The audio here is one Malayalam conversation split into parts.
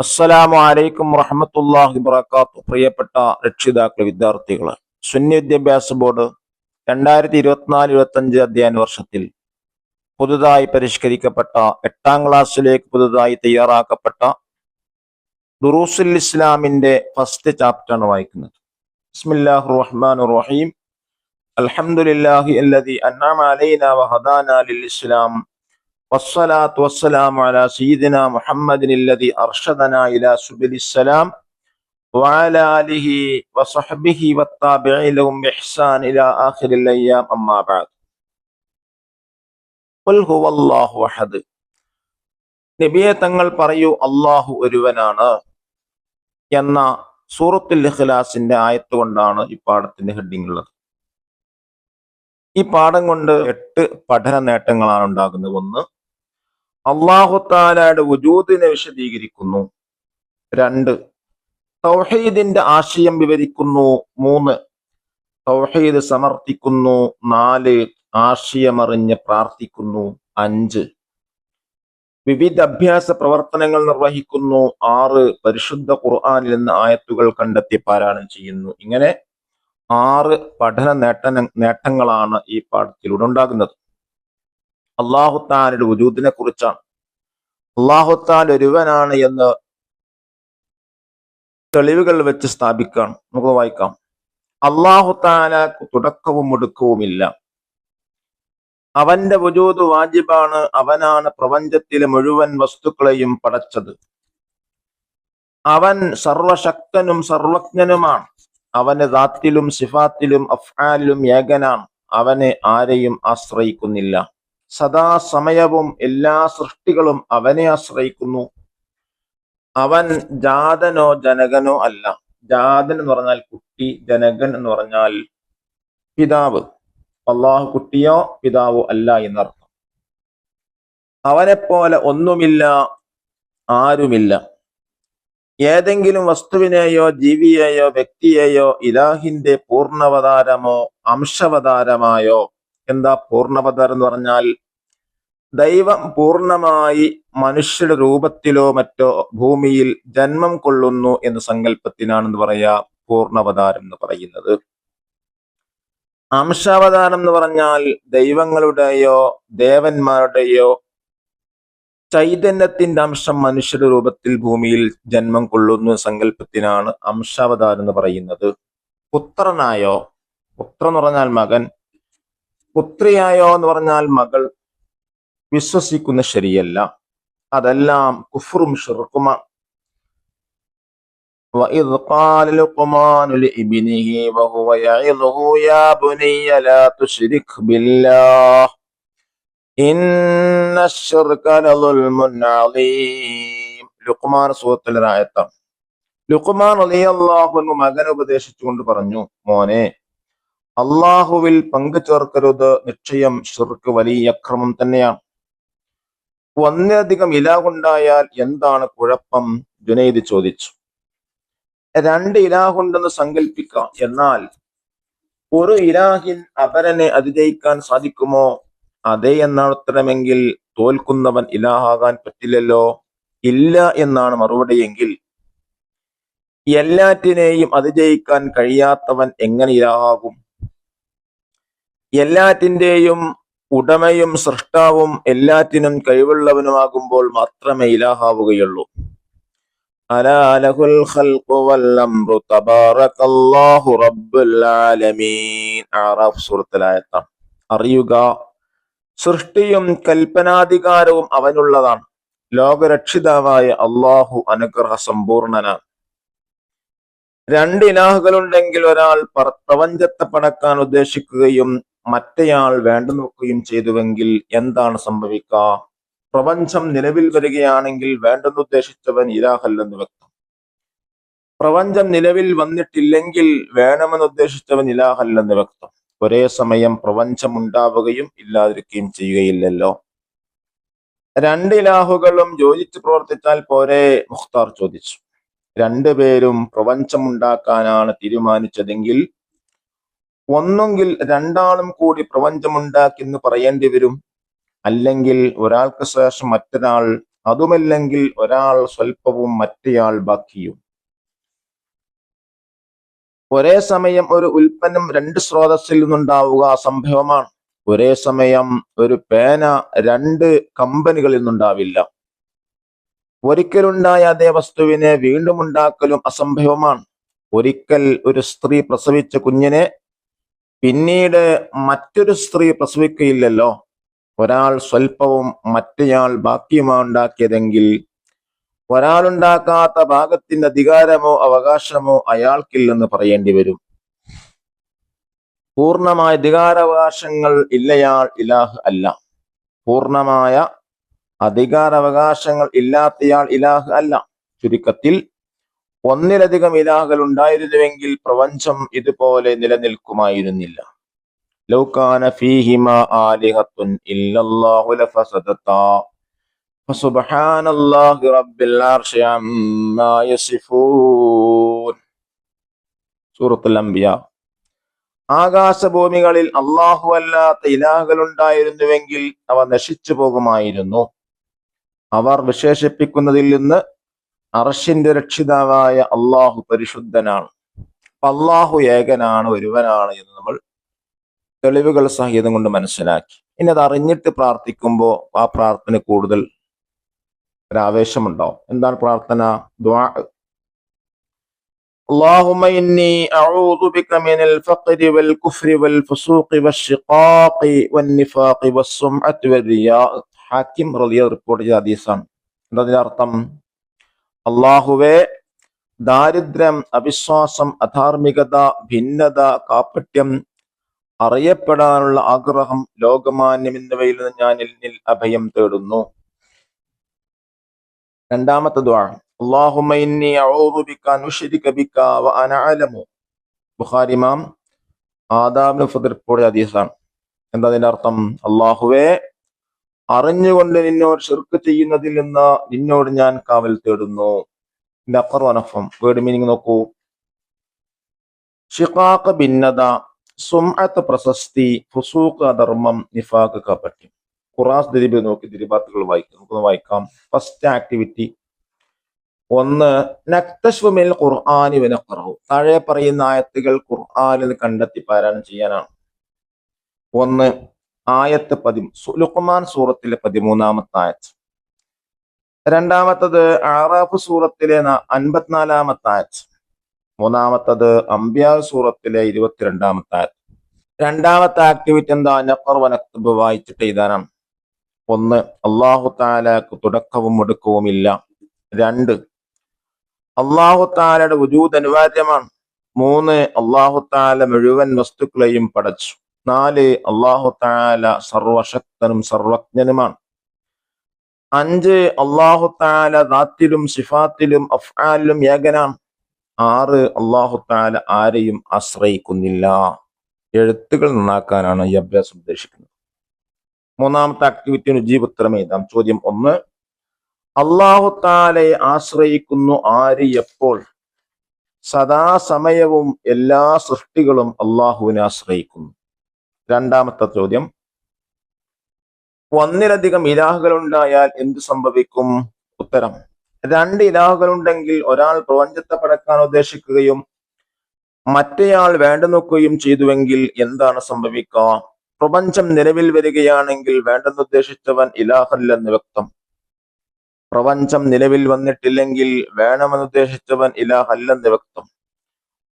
അസ്സലാമു അലൈക്കും വറഹമത്തല്ലാഹി വബറകാത്തു പ്രിയപ്പെട്ട രക്ഷിതാക്കൾ വിദ്യാർത്ഥികൾ സുന്നി വിദ്യാഭ്യാസ ബോർഡ് രണ്ടായിരത്തി ഇരുപത്തിനാല് ഇരുപത്തഞ്ച് അധ്യയന വർഷത്തിൽ പുതുതായി പരിഷ്കരിക്കപ്പെട്ട എട്ടാം ക്ലാസ്സിലേക്ക് പുതുതായി തയ്യാറാക്കപ്പെട്ട ദുറൂസുൽ ഇസ്ലാമിന്റെ ഫസ്റ്റ് ചാപ്റ്ററാണ് വായിക്കുന്നത്. ബിസ്മില്ലാഹിർ റഹ്മാൻ റഹീം. അൽഹംദുലില്ലാഹി അല്ലദി അന്നാമ അലൈനാ വഹദാനാ ലിൽ ഇസ്ലാം. والصلاة والسلام على سيدنا محمد الذي أرشدنا إلى سبل السلام وعلى آله وصحبه والتابعين لهم بإحسان إلى آخر الأيام أما بعد قل هو الله أحد നബിയെ തങ്ങൾ പറയൂ അള്ളാഹു ഒരുവനാണ് എന്ന സൂറത്തുൽ ഇഖ്ലാസിന്റെ ആയത്ത് കൊണ്ടാണ് ഈ പാഠത്തിന്റെ ഹെഡിങ് ഉള്ളത് ഈ പാഠം കൊണ്ട് എട്ട് പഠന നേട്ടങ്ങളാണ് ഉണ്ടാകുന്നത് ഒന്ന് അള്ളാഹുത്താലയുടെ വജൂദിനെ വിശദീകരിക്കുന്നു. രണ്ട് തൗഹീദിന്റെ ആശയം വിവരിക്കുന്നു. മൂന്ന് തൗഹീദ് സമർത്ഥിക്കുന്നു. നാല് ആശയമറിഞ്ഞ് പ്രാർത്ഥിക്കുന്നു. അഞ്ച് വിവിധ അഭ്യാസ പ്രവർത്തനങ്ങൾ നിർവഹിക്കുന്നു. ആറ് പരിശുദ്ധ ഖുർആാനിൽ നിന്ന് ആയത്തുകൾ കണ്ടെത്തി പാരായണം ചെയ്യുന്നു. ഇങ്ങനെ ആറ് പഠന നേട്ട നേട്ടങ്ങളാണ് ഈ പാഠത്തിലൂടെ ഉണ്ടാകുന്നത്. അള്ളാഹുത്താലയുടെ വജൂദിനെ കുറിച്ചാണ് അള്ളാഹുത്താൽ ഒരുവനാണ് എന്ന് തെളിവുകൾ വെച്ച് സ്ഥാപിക്കാം നമുക്ക് വായിക്കാം. അള്ളാഹുത്താല തുടക്കവും ഒടുക്കവുമില്ല. അവന്റെ വജൂദ് വാജിബാണ് അവനാണ് പ്രപഞ്ചത്തിലെ മുഴുവൻ വസ്തുക്കളെയും പടച്ചത്. അവൻ സർവശക്തനും സർവജ്ഞനുമാണ്. അവന് ദാത്തിലും സിഫാത്തിലും അഫ്ആലിലും ഏകനാണ്. അവനെ ആരെയും ആശ്രയിക്കുന്നില്ല. സദാസമയവും എല്ലാ സൃഷ്ടികളും അവനെ ആശ്രയിക്കുന്നു. അവൻ ജാതനോ ജനകനോ അല്ല. ജാതൻ എന്ന് പറഞ്ഞാൽ കുട്ടി ജനകൻ എന്ന് പറഞ്ഞാൽ പിതാവ്. അള്ളാഹു കുട്ടിയോ പിതാവോ അല്ല എന്നർത്ഥം. അവനെപ്പോലെ ഒന്നുമില്ല ആരുമില്ല. ഏതെങ്കിലും വസ്തുവിനെയോ ജീവിയെയോ വ്യക്തിയെയോ ഇലാഹിന്റെ പൂർണവതാരമോ അംശവതാരമായോ എന്താ പൂർണവതാരം എന്ന് പറഞ്ഞാൽ ദൈവം പൂർണമായി മനുഷ്യരുടെ രൂപത്തിലോ മറ്റോ ഭൂമിയിൽ ജന്മം കൊള്ളുന്നു എന്ന സങ്കല്പത്തിനാണെന്ന് പറയാ പൂർണവതാരം എന്ന് പറയുന്നത്. അംശാവതാരം എന്ന് പറഞ്ഞാൽ ദൈവങ്ങളുടെയോ ദേവന്മാരുടെയോ ചൈതന്യത്തിന്റെ അംശം മനുഷ്യരുടെ രൂപത്തിൽ ഭൂമിയിൽ ജന്മം കൊള്ളുന്നു സങ്കല്പത്തിനാണ് അംശാവതാരം എന്ന് പറയുന്നത്. പുത്രനായോ പുത്രൻ എന്ന് പറഞ്ഞാൽ മകൻ പുത്രിയായോ എന്ന് പറഞ്ഞാൽ മകൾ വിശ്വസിക്കുന്ന ശരിയല്ല അതെല്ലാം കുഫറും ഷിർക്കുമാണ് وإذ قال لقمان لابنه وهو يعظه يا بني لا تشرك بالله إن الشرك لظلم عظيم ലുഖ്മാൻ സൂറത്തിലെ ആയത്താണ് ലുഖ്മാൻ അലിയല്ലാഹു മകൻ ഉപദേശിച്ചുകൊണ്ട് പറഞ്ഞു മോനെ അള്ളാഹുവിൽ പങ്കു ചേർക്കരുത് നിശ്ചയം ഷിർക്ക് വലിയ അക്രമം തന്നെയാണ്. ഒന്നിലധികം ഇലാഹുണ്ടായാൽ എന്താണ് കുഴപ്പം? ജുനൈദ് ചോദിച്ചു. രണ്ട് ഇലാഹുണ്ടെന്ന് സങ്കല്പിക്കാം എന്നാൽ ഒരു ഇലാഹിൻ അപരനെ അതിജയിക്കാൻ സാധിക്കുമോ? അതേ എന്നാണ് ഉത്തരമെങ്കിൽ തോൽക്കുന്നവൻ ഇലാഹാകാൻ പറ്റില്ലല്ലോ? ഇല്ല എന്നാണ് മറുപടിയെങ്കിൽ എല്ലാറ്റിനെയും അതിജയിക്കാൻ കഴിയാത്തവൻ എങ്ങനെ ഇലാഹാകും? എല്ലാറ്റിന്റെയും ഉടമയും സൃഷ്ടാവും എല്ലാറ്റിനും കഴിവുള്ളവനുമാകുമ്പോൾ മാത്രമേ ഇലാഹാവുകയുള്ളൂ. അറിയുക സൃഷ്ടിയും കൽപ്പനാധികാരവും അവനുള്ളതാണ്. ലോകരക്ഷിതാവായ അള്ളാഹു അനുഗ്രഹ സമ്പൂർണനാണ് രണ്ട് ഇലാഹുകളുണ്ടെങ്കിൽ ഒരാൾ പ്രപഞ്ചത്തെ പണക്കാൻ ഉദ്ദേശിക്കുകയും മറ്റേയാൾ വേണ്ടു നോക്കുകയും ചെയ്തുവെങ്കിൽ എന്താണ് സംഭവിക്കുക പ്രപഞ്ചം നിലവിൽ വരികയാണെങ്കിൽ വേണ്ടെന്നുദ്ദേശിച്ചവൻ ഇലാഹല്ലെന്ന് വ്യക്തം. പ്രപഞ്ചം നിലവിൽ വന്നിട്ടില്ലെങ്കിൽ വേണമെന്നുദ്ദേശിച്ചവൻ ഇലാഹല്ലെന്ന് വ്യക്തം. ഒരേ സമയം പ്രപഞ്ചം ഉണ്ടാവുകയും ഇല്ലാതിരിക്കുകയും ചെയ്യുകയില്ലല്ലോ. രണ്ട് ഇലാഹുകളും യോജിച്ച് പ്രവർത്തിച്ചാൽ പോരെ? മുഖ്താർ ചോദിച്ചു. രണ്ടുപേരും പ്രപഞ്ചമുണ്ടാക്കാനാണ് തീരുമാനിച്ചതെങ്കിൽ ഒന്നെങ്കിൽ രണ്ടാളും കൂടി പ്രപഞ്ചമുണ്ടാക്കി എന്ന് പറയേണ്ടി വരും. അല്ലെങ്കിൽ ഒരാൾക്ക് ശേഷം മറ്റൊരാൾ അതുമല്ലെങ്കിൽ ഒരാൾ സ്വൽപ്പവും മറ്റേയാൾ ബാക്കിയും. ഒരേ സമയം ഒരു ഉൽപ്പന്നം രണ്ട് സ്രോതസ്സിൽ നിന്നുണ്ടാവുക അസംഭവമാണ്. ഒരേ സമയം ഒരു പേന രണ്ട് കമ്പനികളിൽ നിന്നുണ്ടാവില്ല. ഒരിക്കലുണ്ടായ അതേ വസ്തുവിനെ വീണ്ടും ഉണ്ടാക്കലും അസംഭവമാണ്. ഒരിക്കൽ ഒരു സ്ത്രീ പ്രസവിച്ച കുഞ്ഞിനെ പിന്നീട് മറ്റൊരു സ്ത്രീ പ്രസവിക്കയില്ലല്ലോ. ഒരാൾ സ്വൽപ്പവും മറ്റേയാൾ ബാക്കിയുമാണ് ഉണ്ടാക്കിയതെങ്കിൽ ഒരാളുണ്ടാക്കാത്ത ഭാഗത്തിന്റെ അധികാരമോ അവകാശമോ അയാൾക്കില്ലെന്ന് പറയേണ്ടി വരും. പൂർണമായ അധികാരാവകാശങ്ങൾ ഇല്ലയാൾ ഇലാഹ് അല്ല. പൂർണമായ അധികാരാവകാശങ്ങൾ ഇല്ലാത്തയാൾ ഇലാഹ് അല്ല. ചുരുക്കത്തിൽ ഒന്നിലധികം ഇലാഹകൾ ഉണ്ടായിരുന്നുവെങ്കിൽ പ്രപഞ്ചം ഇതുപോലെ നിലനിൽക്കുമായിരുന്നില്ല. ലൗകാന ഫീഹിമ ആലിഹത്തുൻ ഇല്ലല്ലാഹു ലഫസദതാ ഫസുബ്ഹാനല്ലാഹി റബ്ബിൽ അർശി അമ്മാ യസിഫൂൻ. സൂറത്തുൽ അംബിയ. ആകാശഭൂമികളിൽ അള്ളാഹു അല്ലാത്ത ഇലാഹുകൾ ഉണ്ടായിരുന്നുവെങ്കിൽ അവ നശിച്ചു പോകുമായിരുന്നു. അവർ വിശേഷിപ്പിക്കുന്നതിൽ നിന്ന് അർഷിന്റെ രക്ഷിതാവായ അള്ളാഹു പരിശുദ്ധനാണ് അപ്പൊ അള്ളാഹു ഏകനാണ് ഒരുവനാണ് എന്ന് നമ്മൾ തെളിവുകൾ സഹിതം കൊണ്ട് മനസ്സിലാക്കി ഇനി അത് അറിഞ്ഞിട്ട് പ്രാർത്ഥിക്കുമ്പോൾ ആ പ്രാർത്ഥന കൂടുതൽ ഒരാവേശമുണ്ടാവും എന്താണ് പ്രാർത്ഥന ദ്വാ اللهم إني أعوذ بك من الفقر والكفر والفسوق والشقاق والنفاق والسمعة والرياء ഹാക്കിം റളിയ റിപ്പോർട്ട് ചെയ്ത ഹദീസാണ് എന്താ അതിന്റെ അർത്ഥം അള്ളാഹുവെ ദാരിദ്ര്യം അവിശ്വാസം അധാർമികത ഭിന്നത കാപ്പട്യം അറിയപ്പെടാനുള്ള ആഗ്രഹം ലോകമാന്യം എന്നിവയിൽ നിന്ന് ഞാൻ നിൽ അഭയം തേടുന്നു. രണ്ടാമത്തെ ദ്വാഴം ബുഖാരിമാം ആദാബിന് ഫുദർപ്പോടെ ഹദീസാണ്. എന്താ അതിന്റെ അർത്ഥം? അള്ളാഹുവേ അറിഞ്ഞുകൊണ്ട് നിന്നോട് ഷിർക്ക് ചെയ്യുന്നതിൽ നിന്ന് നിന്നോട് ഞാൻ കാവൽ തേടുന്നു. ഇതിന്റെ അപ്പർ വനഫം വേർഡ് മീനിങ് നോക്കൂ. ഷിഖാഖ് ഭിന്നത സുംഅത്ത് പ്രശസ്തി ഫുസൂഖ് അധർമ്മം നിഫാഖ് കപട്യം ഖുറാസ് ദിരിബ് നോക്കി ദിരിബാത്തുകൾ വായിക്കാം. നമുക്കൊന്ന് വായിക്കാം. ഫസ്റ്റ് ആക്ടിവിറ്റി ഒന്ന് നക്തശ്വമിൽ ഖുർആാനി വിനഖറഹു താഴെ പറയുന്ന ആയത്തുകൾ ഖുർആാനിൽ കണ്ടെത്തി പാരായണം ചെയ്യാനാണ്. ഒന്ന് ആയത്ത് പതി ലുഖ്മാൻ സൂറത്തിലെ പതിമൂന്നാമത്തെ ആയത്ത് രണ്ടാമത്തത് ആറാഫ് സൂറത്തിലെ അൻപത്തിനാലാമത്തെ ആയത്ത് മൂന്നാമത്തത് അംബ്യാ സൂറത്തിലെ ഇരുപത്തിരണ്ടാമത്തെ ആയത്ത് രണ്ടാമത്തെ ആക്ടിവിറ്റി എന്താ? നഫർ വായിച്ചിട്ട് എഴുതാനാണ്. ഒന്ന് അള്ളാഹു താലാക്ക് തുടക്കവും ഒടുക്കവുമില്ല. രണ്ട് അള്ളാഹു താലയുടെ വജൂദ് അനിവാര്യമാണ്. മൂന്ന് അള്ളാഹു താല മുഴുവൻ വസ്തുക്കളെയും പടച്ചു. നാല് അള്ളാഹു താല സർവശക്തനും സർവജ്ഞനുമാണ്. അഞ്ച് അള്ളാഹു താല ദാത്തിലും സിഫാത്തിലും അഫ്ആലിലും ഏകനാണ്. ആറ് അള്ളാഹു താല ആരെയും ആശ്രയിക്കുന്നില്ല. എഴുത്തുകൾ നന്നാക്കാനാണ് ഈ അഭ്യാസം ഉദ്ദേശിക്കുന്നത്. മൂന്നാമത്തെ ആക്ടിവിറ്റിന് ജീവോത്തരം എഴുതാം. ചോദ്യം ഒന്ന് അള്ളാഹു താലയെ ആശ്രയിക്കുന്നു ആര് എപ്പോൾ? സദാസമയവും എല്ലാ സൃഷ്ടികളും അള്ളാഹുവിനെ ആശ്രയിക്കുന്നു. രണ്ടാമത്തെ ചോദ്യം. ഒന്നിലധികം ഇലാഹുകൾ ഉണ്ടായാൽ എന്ത് സംഭവിക്കും? ഉത്തരം. രണ്ട് ഇലാഹുകൾ ഉണ്ടെങ്കിൽ ഒരാൾ പ്രപഞ്ചത്തെ പടക്കാൻ ഉദ്ദേശിക്കുകയും മറ്റേയാൾ വേണ്ട നോക്കുകയും ചെയ്തുവെങ്കിൽ എന്താണ് സംഭവിക്കുക? പ്രപഞ്ചം നിലവിൽ വരികയാണെങ്കിൽ വേണ്ടെന്നുദ്ദേശിച്ചവൻ ഇലാഹല്ലെന്ന് വ്യക്തം. പ്രപഞ്ചം നിലവിൽ വന്നിട്ടില്ലെങ്കിൽ വേണമെന്നുദ്ദേശിച്ചവൻ ഇലാഹല്ലെന്ന് വ്യക്തം.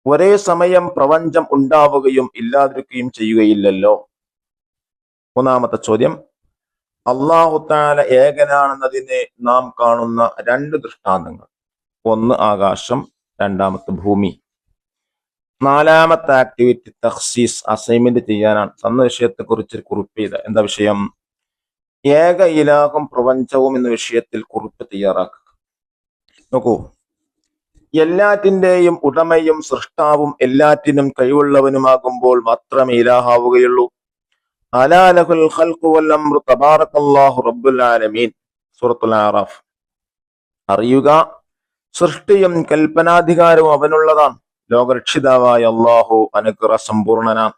ഒരേ സമയം പ്രപഞ്ചം ഉണ്ടാവുകയും ഇല്ലാതിരിക്കുകയും ചെയ്യുകയില്ലല്ലോ. മൂന്നാമത്തെ ചോദ്യം. അള്ളാഹു താല ഏകനാണെന്നതിനെ നാം കാണുന്ന രണ്ട് ദൃഷ്ടാന്തങ്ങൾ. ഒന്ന് ആകാശം രണ്ടാമത്തെ ഭൂമി. നാലാമത്തെ ആക്ടിവിറ്റി തഹ്സീസ് അസൈൻമെന്റ് ചെയ്യാനാണ്. തന്ന വിഷയത്തെ കുറിച്ച് കുറിപ്പ് ചെയ്ത എന്താ വിഷയം? ഏക ഇലാഹും പ്രപഞ്ചവും എന്ന വിഷയത്തിൽ കുറിപ്പ് തയ്യാറാക്കുക. നോക്കൂ. എല്ലാറ്റിന്റെയും ഉടമയും സൃഷ്ടാവും എല്ലാറ്റിനും കഴിവുള്ളവനുമാകുമ്പോൾ മാത്രമേ ഇലാഹാവുകയുള്ളൂ. ഖൽഖു വൽ അംറു ആലമീൻ. സൂറത്തുൽ ആറാഫ്. അറിയുക സൃഷ്ടിയും കൽപ്പനാധികാരവും അവനുള്ളതാണ്. ലോകരക്ഷിതാവായ അള്ളാഹു അനുഗ്രഹ സമ്പൂർണനാണ്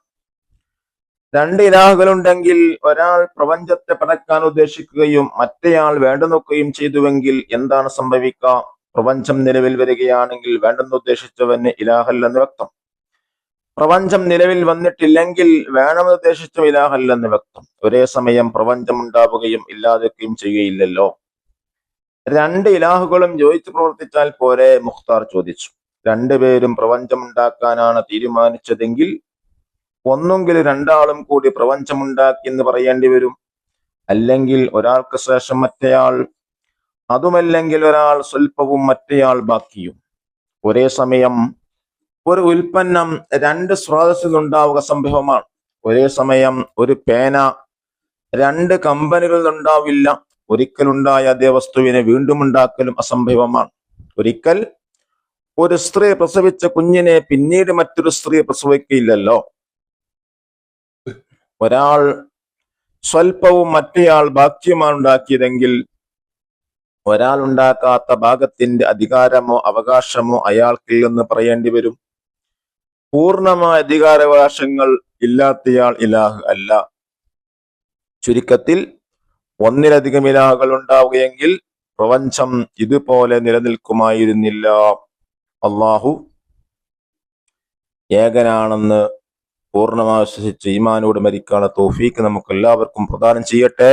രണ്ട് ഇലാഹുകളുണ്ടെങ്കിൽ ഒരാൾ പ്രപഞ്ചത്തെ പടക്കാൻ ഉദ്ദേശിക്കുകയും മറ്റേയാൾ വേണ്ടു നോക്കുകയും ചെയ്തുവെങ്കിൽ എന്താണ് സംഭവിക്കുക? പ്രപഞ്ചം നിലവിൽ വരികയാണെങ്കിൽ വേണ്ടെന്ന് ഉദ്ദേശിച്ചവന് ഇലാഹല്ലെന്ന് വ്യക്തം. പ്രപഞ്ചം നിലവിൽ വന്നിട്ടില്ലെങ്കിൽ വേണമെന്ന് ഉദ്ദേശിച്ച ഇലാഹല്ലെന്ന് വ്യക്തം. ഒരേ സമയം പ്രപഞ്ചം ഉണ്ടാവുകയും ഇല്ലാതിരിക്കുകയും ചെയ്യുകയില്ലല്ലോ. രണ്ട് ഇലാഹുകളും യോജിച്ച് പ്രവർത്തിച്ചാൽ പോരെ മുഖ്താർ ചോദിച്ചു. രണ്ടുപേരും പ്രപഞ്ചം ഉണ്ടാക്കാനാണ് തീരുമാനിച്ചതെങ്കിൽ ഒന്നുകിൽ രണ്ടാളും കൂടി പ്രപഞ്ചമുണ്ടാക്കി എന്ന് പറയേണ്ടി വരും. അല്ലെങ്കിൽ ഒരാൾക്ക് ശേഷം മറ്റേയാൾ അതുമല്ലെങ്കിൽ ഒരാൾ സ്വൽപ്പവും മറ്റേയാൾ ബാക്കിയും. ഒരേ സമയം ഒരു ഉൽപ്പന്നം രണ്ട് സ്രോതസ്സിൽ ഉണ്ടാവുക സംഭവമാണ്. ഒരേ സമയം ഒരു പേന രണ്ട് കമ്പനികളിൽ ഉണ്ടാവില്ല ഒരിക്കലുണ്ടായ അതേ വസ്തുവിനെ വീണ്ടും ഉണ്ടാക്കലും അസംഭവമാണ്. ഒരിക്കൽ ഒരു സ്ത്രീ പ്രസവിച്ച കുഞ്ഞിനെ പിന്നീട് മറ്റൊരു സ്ത്രീ പ്രസവിക്കില്ലല്ലോ. ഒരാൾ സ്വൽപ്പവും മറ്റേയാൾ ബാക്കിയുമാണ് ഉണ്ടാക്കിയതെങ്കിൽ ഒരാൾ ഉണ്ടാക്കാത്ത ഭാഗത്തിന്റെ അധികാരമോ അവകാശമോ അയാൾക്കില്ലെന്ന് പറയേണ്ടി വരും. പൂർണമായ അധികാരാവകാശങ്ങൾ ഇല്ലാത്തയാൾ ഇലാഹ് അല്ല. ചുരുക്കത്തിൽ ഒന്നിലധികം ഇലാഹുകൾ ഉണ്ടാവുകയെങ്കിൽ പ്രപഞ്ചം ഇതുപോലെ നിലനിൽക്കുമായിരുന്നില്ല. അള്ളാഹു ഏകനാണെന്ന് പൂർണമായി വിശ്വസിച്ച് ഈമാനോട് മരിക്കാനുള്ള തോഫീക്ക് നമുക്ക് എല്ലാവർക്കും പ്രദാനം ചെയ്യട്ടെ.